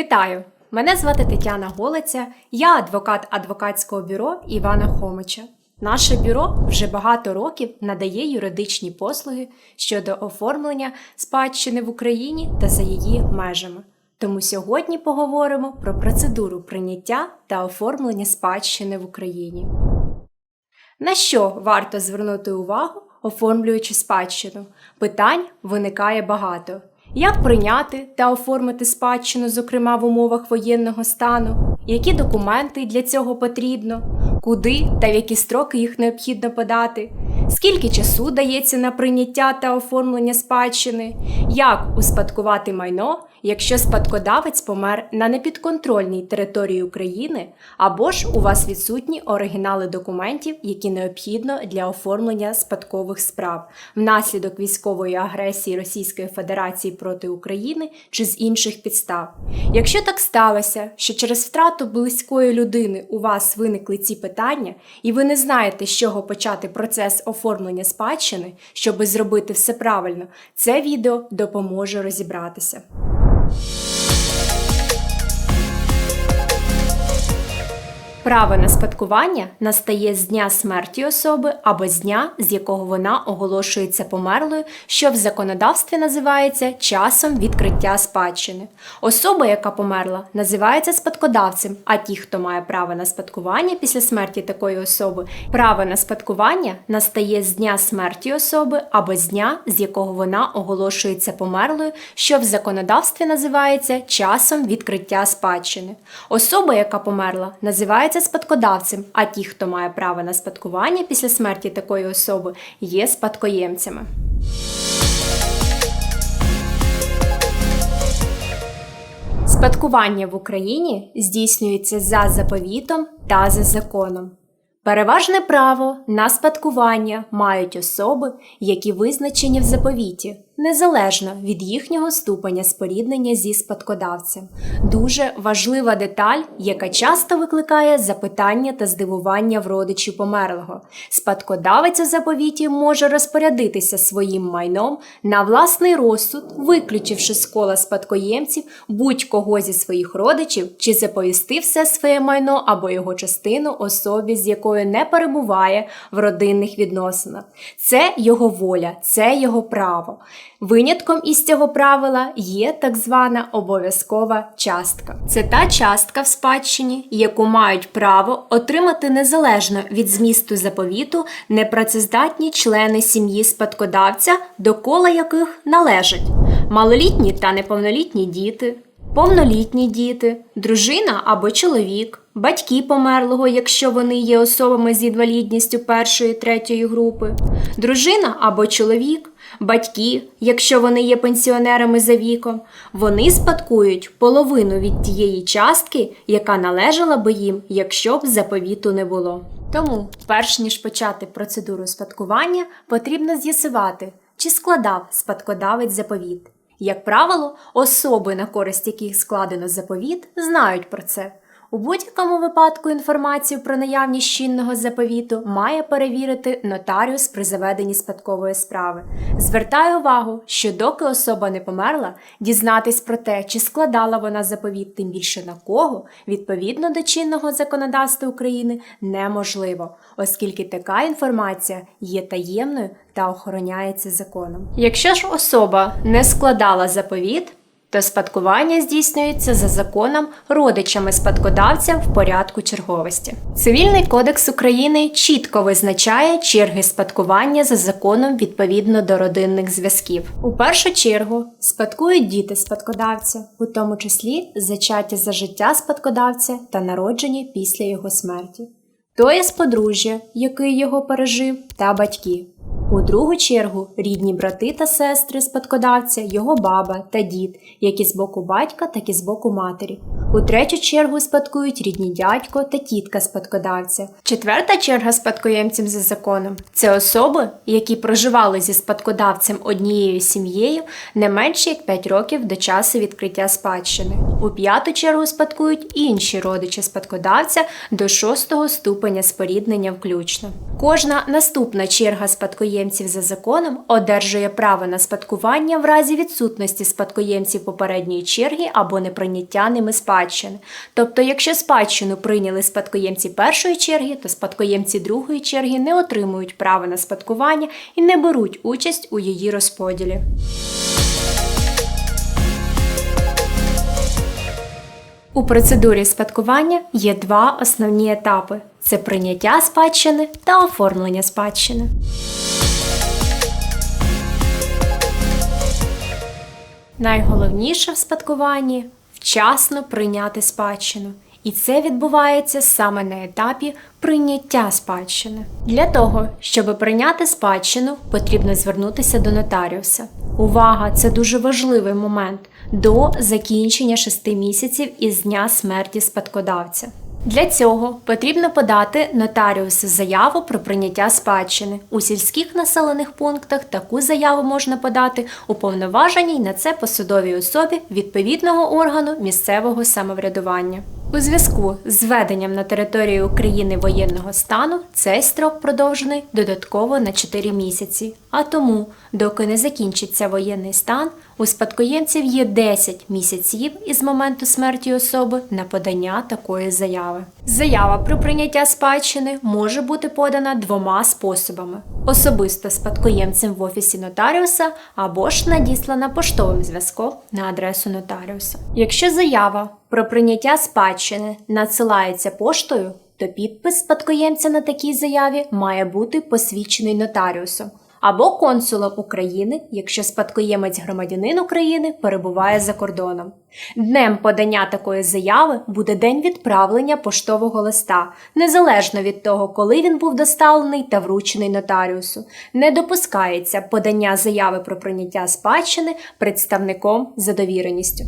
Вітаю! Мене звати Тетяна Голиця, я адвокат адвокатського бюро Івана Хомича. Наше бюро вже багато років надає юридичні послуги щодо оформлення спадщини в Україні та за її межами. Тому сьогодні поговоримо про процедуру прийняття та оформлення спадщини в Україні. На що варто звернути увагу, оформлюючи спадщину? Питань виникає багато. Як прийняти та оформити спадщину, зокрема в умовах воєнного стану? Які документи для цього потрібно? Куди та в які строки їх необхідно подати? Скільки часу дається на прийняття та оформлення спадщини? Як успадкувати майно, якщо спадкодавець помер на непідконтрольній території України, або ж у вас відсутні оригінали документів, які необхідно для оформлення спадкових справ внаслідок військової агресії Російської Федерації проти України чи з інших підстав? Якщо так сталося, що через втрату близької людини у вас виникли ці питання, і ви не знаєте, з чого почати процес оформлення спадщини, щоби зробити все правильно, це відео допоможе розібратися. Право на спадкування настає з дня смерті особи або з дня, з якого вона оголошується померлою, що в законодавстві називається часом відкриття спадщини. Особа, яка померла, називається спадкодавцем, а ті, хто має право на спадкування після смерті такої особи, право на спадкування настає з дня смерті особи або з дня, з якого вона оголошується померлою, що в законодавстві називається часом відкриття спадщини. Особа, яка померла, називається спадкодавцем, а ті, хто має право на спадкування після смерті такої особи, є спадкоємцями. Спадкування в Україні здійснюється за заповітом та за законом. Переважне право на спадкування мають особи, які визначені в заповіті, незалежно від їхнього ступеня споріднення зі спадкодавцем. Дуже важлива деталь, яка часто викликає запитання та здивування в родичів померлого. Спадкодавець у заповіті може розпорядитися своїм майном на власний розсуд, виключивши з кола спадкоємців будь-кого зі своїх родичів, чи заповісти все своє майно або його частину особі, з якою не перебуває в родинних відносинах. Це його воля, це його право. Винятком із цього правила є так звана обов'язкова частка. Це та частка в спадщині, яку мають право отримати незалежно від змісту заповіту непрацездатні члени сім'ї спадкодавця, до кола яких належать малолітні та неповнолітні діти. Повнолітні діти, дружина або чоловік, батьки померлого, якщо вони є особами з інвалідністю першої третьої групи, дружина або чоловік, батьки, якщо вони є пенсіонерами за віком, вони спадкують половину від тієї частки, яка належала би їм, якщо б заповіту не було. Тому, перш ніж почати процедуру спадкування, потрібно з'ясувати, чи складав спадкодавець заповіт. Як правило, особи, на користь яких складено заповіт, знають про це. У будь-якому випадку інформацію про наявність чинного заповіту має перевірити нотаріус при заведенні спадкової справи. Звертаю увагу, що доки особа не померла, дізнатись про те, чи складала вона заповіт, тим більше на кого, відповідно до чинного законодавства України, неможливо, оскільки така інформація є таємною та охороняється законом. Якщо ж особа не складала заповіт, то спадкування здійснюється за законом родичами спадкодавця в порядку черговості. Цивільний кодекс України чітко визначає черги спадкування за законом відповідно до родинних зв'язків. У першу чергу спадкують діти спадкодавця, у тому числі зачаті за життя спадкодавця та народжені після його смерті. То є з подружжя, який його пережив, та батьки. У другу чергу рідні брати та сестри спадкодавця, його баба та дід, як і з боку батька, так і з боку матері. У третю чергу спадкують рідні дядько та тітка спадкодавця. Четверта черга спадкоємців за законом це особи, які проживали зі спадкодавцем однією сім'єю не менше як 5 років до часу відкриття спадщини. У п'яту чергу спадкують інші родичі спадкодавця до шостого ступеня споріднення включно. Кожна наступна черга спадкоємців за законом одержує право на спадкування в разі відсутності спадкоємців попередньої черги або неприйняття ними спадщини. Тобто, якщо спадщину прийняли спадкоємці першої черги, то спадкоємці другої черги не отримують права на спадкування і не беруть участь у її розподілі. У процедурі спадкування є два основні етапи: це прийняття спадщини та оформлення спадщини. Найголовніше в спадкуванні вчасно прийняти спадщину. І це відбувається саме на етапі прийняття спадщини. Для того, щоб прийняти спадщину, потрібно звернутися до нотаріуса. Увага! Це дуже важливий момент до закінчення 6 місяців із дня смерті спадкодавця. Для цього потрібно подати нотаріусу заяву про прийняття спадщини. У сільських населених пунктах таку заяву можна подати уповноваженій на це посадовій особі відповідного органу місцевого самоврядування. У зв'язку з введенням на території України воєнного стану цей строк продовжений додатково на 4 місяці. А тому, доки не закінчиться воєнний стан, у спадкоємців є 10 місяців із моменту смерті особи на подання такої заяви. Заява про прийняття спадщини може бути подана двома способами: особисто спадкоємцем в офісі нотаріуса або ж надіслана поштовим зв'язком на адресу нотаріуса. Якщо заява про прийняття спадщини надсилається поштою, то підпис спадкоємця на такій заяві має бути посвідчений нотаріусом або консулом України, якщо спадкоємець громадянин України перебуває за кордоном. Днем подання такої заяви буде день відправлення поштового листа, незалежно від того, коли він був доставлений та вручений нотаріусу. Не допускається подання заяви про прийняття спадщини представником за довіреністю.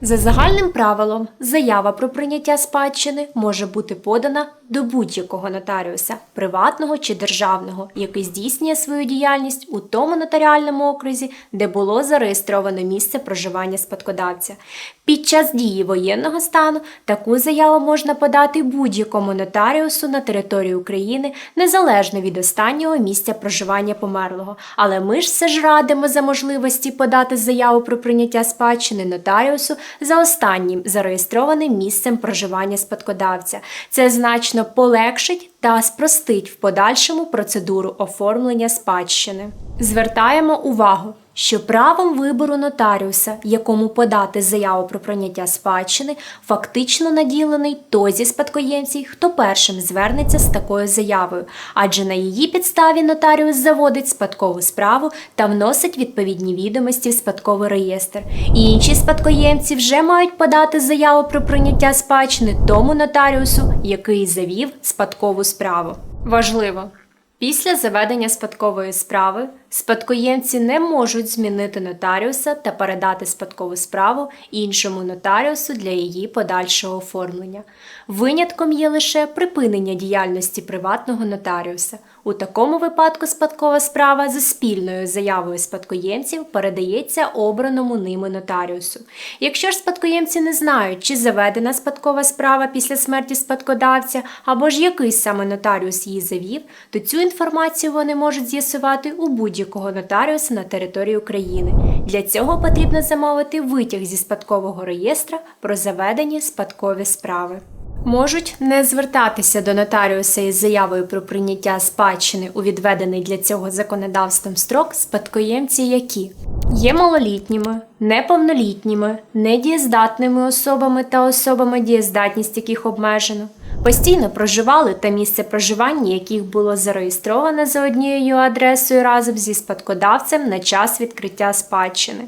За загальним правилом, заява про прийняття спадщини може бути подана до будь-якого нотаріуса, приватного чи державного, який здійснює свою діяльність у тому нотаріальному окрузі, де було зареєстровано місце проживання спадкодавця. Під час дії воєнного стану таку заяву можна подати будь-якому нотаріусу на території України незалежно від останнього місця проживання померлого. Але ми ж все ж радимо за можливості подати заяву про прийняття спадщини нотаріусу за останнім зареєстрованим місцем проживання спадкодавця. Це значно полегшить та спростить в подальшому процедуру оформлення спадщини. Звертаємо увагу що правом вибору нотаріуса, якому подати заяву про прийняття спадщини, фактично наділений той зі спадкоємців, хто першим звернеться з такою заявою, адже на її підставі нотаріус заводить спадкову справу та вносить відповідні відомості в спадковий реєстр. І Інші спадкоємці вже мають подати заяву про прийняття спадщини тому нотаріусу, який завів спадкову справу. Важливо! Після заведення спадкової справи спадкоємці не можуть змінити нотаріуса та передати спадкову справу іншому нотаріусу для її подальшого оформлення. Винятком є лише припинення діяльності приватного нотаріуса. У такому випадку спадкова справа за спільною заявою спадкоємців передається обраному ними нотаріусу. Якщо ж спадкоємці не знають, чи заведена спадкова справа після смерті спадкодавця, або ж який саме нотаріус її завів, то цю інформацію вони можуть з'ясувати у будь-якого нотаріуса на території України. Для цього потрібно замовити витяг зі спадкового реєстра про заведені спадкові справи. Можуть не звертатися до нотаріуса із заявою про прийняття спадщини у відведений для цього законодавством строк спадкоємці, які є малолітніми, неповнолітніми, недієздатними особами та особами, дієздатність яких обмежено, постійно проживали та місце проживання, яких було зареєстроване за однією адресою разом зі спадкодавцем на час відкриття спадщини.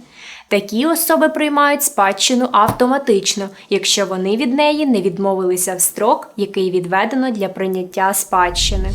Такі особи приймають спадщину автоматично, якщо вони від неї не відмовилися в строк, який відведено для прийняття спадщини.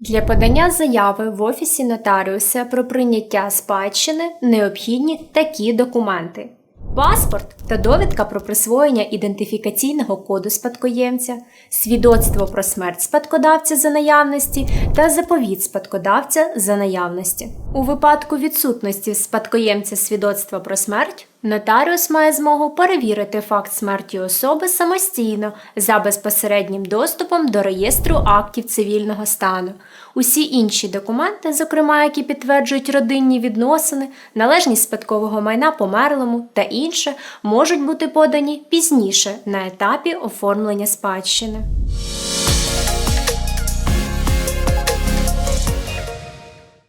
Для подання заяви в офісі нотаріуса про прийняття спадщини необхідні такі документи. Паспорт та довідка про присвоєння ідентифікаційного коду спадкоємця, свідоцтво про смерть спадкодавця за наявності та заповіт спадкодавця за наявності. У випадку відсутності спадкоємця свідоцтва про смерть Нотаріус має змогу перевірити факт смерті особи самостійно за безпосереднім доступом до реєстру актів цивільного стану. Усі інші документи, зокрема, які підтверджують родинні відносини, належність спадкового майна померлому та інше, можуть бути подані пізніше на етапі оформлення спадщини.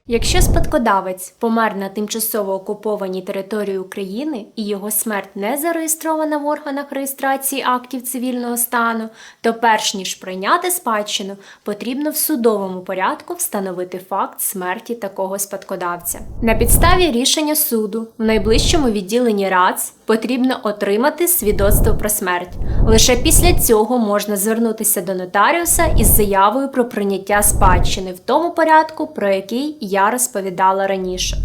Якщо спадкодавець помер на тимчасово окупованій території України і його смерть не зареєстрована в органах реєстрації актів цивільного стану, то перш ніж прийняти спадщину, потрібно в судовому порядку встановити факт смерті такого спадкодавця. На підставі рішення суду в найближчому відділенні РАЦ потрібно отримати свідоцтво про смерть. Лише після цього можна звернутися до нотаріуса із заявою про прийняття спадщини в тому порядку, про який я розповідала раніше.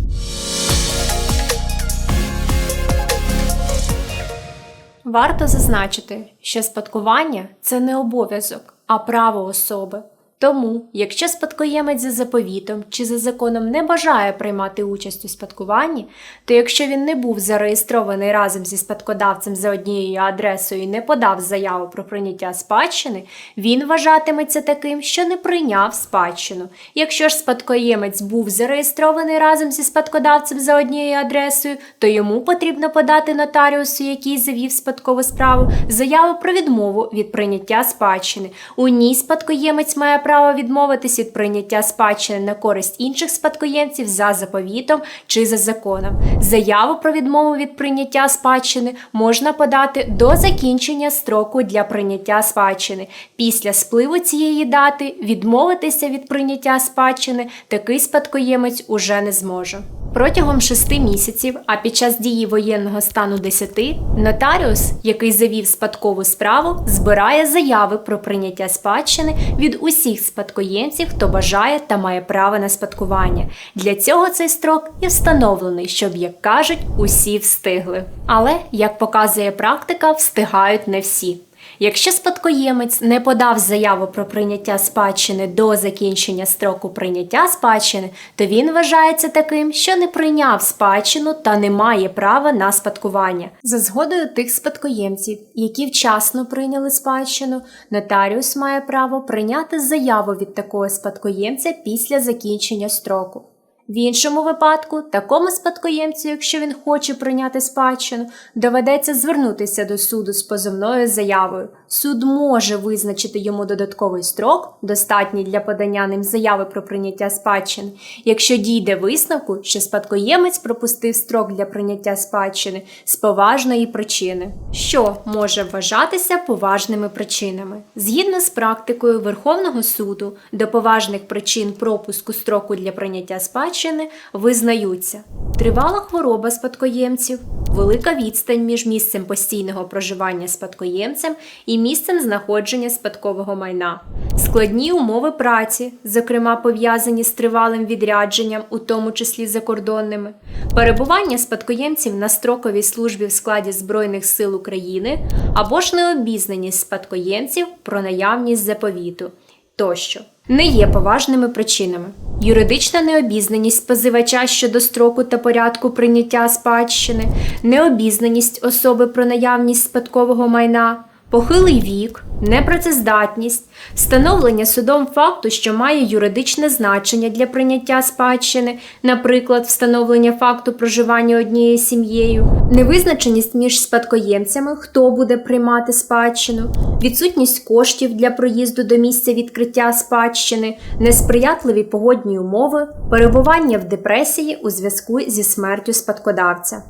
Варто зазначити, що спадкування це не обов'язок, а право особи. Тому, якщо спадкоємець за заповітом чи за законом не бажає приймати участь у спадкуванні, то якщо він не був зареєстрований разом зі спадкодавцем за однією адресою і не подав заяву про прийняття спадщини, він вважатиметься таким, що не прийняв спадщину. Якщо ж спадкоємець був зареєстрований разом зі спадкодавцем за однією адресою, то йому потрібно подати нотаріусу, який завів спадкову справу, заяву про відмову від прийняття спадщини. У ній спадкоємець має право відмовитись від прийняття спадщини на користь інших спадкоємців за заповітом чи за законом. Заяву про відмову від прийняття спадщини можна подати до закінчення строку для прийняття спадщини. Після спливу цієї дати відмовитися від прийняття спадщини такий спадкоємець уже не зможе. Протягом шести місяців, а під час дії воєнного стану 10, нотаріус, який завів спадкову справу, збирає заяви про прийняття спадщини від усіх спадкоємців, хто бажає та має право на спадкування. Для цього цей строк і встановлений, щоб, як кажуть, усі встигли. Але, як показує практика, встигають не всі. Якщо спадкоємець не подав заяву про прийняття спадщини до закінчення строку прийняття спадщини, то він вважається таким, що не прийняв спадщину та не має права на спадкування. За згодою тих спадкоємців, які вчасно прийняли спадщину, нотаріус має право прийняти заяву від такого спадкоємця після закінчення строку. В іншому випадку, такому спадкоємцю, якщо він хоче прийняти спадщину, доведеться звернутися до суду з позовною заявою. Суд може визначити йому додатковий строк, достатній для подання ним заяви про прийняття спадщини, якщо дійде висновку, що спадкоємець пропустив строк для прийняття спадщини з поважної причини, що може вважатися поважними причинами. Згідно з практикою Верховного суду, до поважних причин пропуску строку для прийняття спадщини спадщини визнаються. Тривала хвороба спадкоємців, велика відстань між місцем постійного проживання спадкоємцем і місцем знаходження спадкового майна, складні умови праці, зокрема пов'язані з тривалим відрядженням, у тому числі закордонними, перебування спадкоємців на строковій службі в складі Збройних сил України або ж необізнаність спадкоємців про наявність заповіту тощо не є поважними причинами. Юридична необізнаність позивача щодо строку та порядку прийняття спадщини, необізнаність особи про наявність спадкового майна, похилий вік, непрацездатність, встановлення судом факту, що має юридичне значення для прийняття спадщини, наприклад, встановлення факту проживання однією сім'єю, невизначеність між спадкоємцями, хто буде приймати спадщину, відсутність коштів для проїзду до місця відкриття спадщини, несприятливі погодні умови, перебування в депресії у зв'язку зі смертю спадкодавця.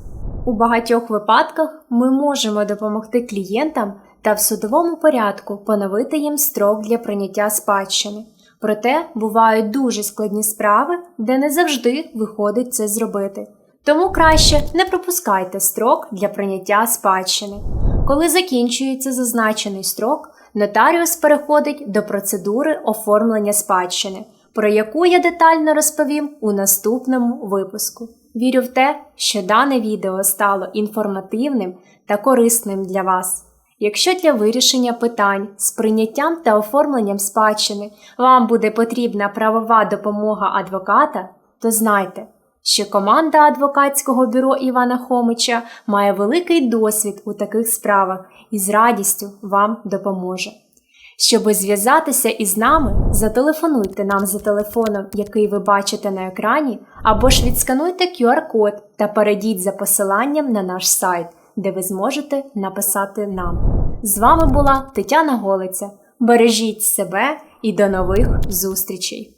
У багатьох випадках ми можемо допомогти клієнтам та в судовому порядку поновити їм строк для прийняття спадщини. Проте бувають дуже складні справи, де не завжди виходить це зробити. Тому краще не пропускайте строк для прийняття спадщини. Коли закінчується зазначений строк, нотаріус переходить до процедури оформлення спадщини, про яку я детально розповім у наступному випуску. Вірю в те, що дане відео стало інформативним та корисним для вас. Якщо для вирішення питань з прийняттям та оформленням спадщини вам буде потрібна правова допомога адвоката, то знайте, що команда адвокатського бюро Івана Хомича має великий досвід у таких справах і з радістю вам допоможе. Щоби зв'язатися із нами, зателефонуйте нам за телефоном, який ви бачите на екрані, або ж відскануйте QR-код та перейдіть за посиланням на наш сайт, де ви зможете написати нам. З вами була Тетяна Голиця. Бережіть себе і до нових зустрічей!